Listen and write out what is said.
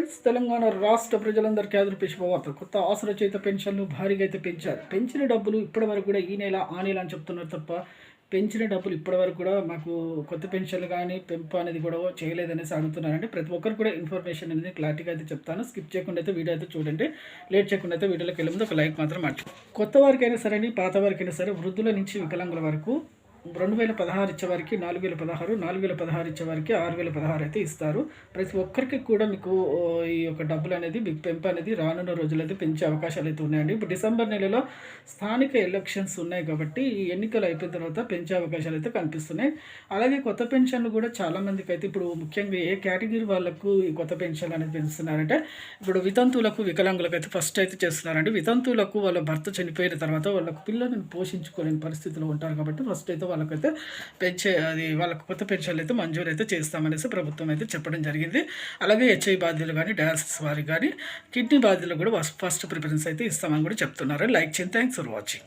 Friends Telangana రాష్ట్ర ప్రజలందరికీ ఆదరపు శుభవార్తలు కొత్త ఆశ్రచయిత పెన్షన్లు భారీగా అయితే పెంచారు. పెంచిన డబ్బులు ఇప్పటివరకు కూడా ఈ నెల ఆ నెల అని చెప్తున్నారు తప్ప పెంచిన డబ్బులు ఇప్పటివరకు కూడా మాకు కొత్త పెన్షన్లు కానీ పెంపు అనేది కూడా చేయలేదనేసి అడుగుతున్నారండి. ప్రతి ఒక్కరు కూడా ఇన్ఫర్మేషన్ అనేది క్లారిటీగా అయితే చెప్తాను. స్కిప్ చేయకుండా అయితే వీడియో అయితే చూడండి. లేట్ చేయకుండా అయితే వీడియోలోకి వెళ్ళే ముందు ఒక లైక్ మాత్రం మర్చి కొత్త వారికైనా సరే అండి, పాత వారికైనా సరే వృద్ధుల నుంచి వికలాంగుల వరకు రెండు వేల పదహారు ఇచ్చేవారికి నాలుగు వేల పదహారు నాలుగు వేల పదహారు ఇచ్చేవారికి ఆరు వేల పదహారు అయితే ఇస్తారు. ప్రతి ఒక్కరికి కూడా మీకు ఈ యొక్క డబ్బులు అనేది మీకు పెంపు అనేది రానున్న రోజులు అయితే పెంచే అవకాశాలు అయితే ఉన్నాయండి. ఇప్పుడు డిసెంబర్ నెలలో స్థానిక ఎలక్షన్స్ ఉన్నాయి కాబట్టి ఈ ఎన్నికలు అయిపోయిన తర్వాత పెంచే అవకాశాలు అయితే కనిపిస్తున్నాయి. అలాగే కొత్త పెన్షన్లు కూడా చాలామందికి అయితే ఇప్పుడు ముఖ్యంగా ఏ కేటగిరీ వాళ్ళకు ఈ కొత్త పెన్షన్లు అనేది పెంచుతున్నారంటే ఇప్పుడు వితంతువులకు వికలాంగులకు అయితే ఫస్ట్ అయితే చేస్తున్నారండి. వితంతువులకు వాళ్ళ భర్త చనిపోయిన తర్వాత వాళ్ళకు పిల్లలను పోషించుకోలేని పరిస్థితిలో ఉంటారు కాబట్టి ఫస్ట్ అయితే వాళ్ళకైతే పెంచే అది వాళ్ళకు కొత్త పెన్షన్లు అయితే మంజూరు అయితే చేస్తామనేసి ప్రభుత్వం అయితే చెప్పడం జరిగింది. అలాగే హెచ్ఐ బాధ్యులు కానీ డయాలసిస్ వారికి కానీ కిడ్నీ బాధ్యులకు కూడా ఫస్ట్ ప్రిఫరెన్స్ అయితే ఇస్తామని కూడా చెప్తున్నారు. లైక్ చేయండి. Thanks for watching.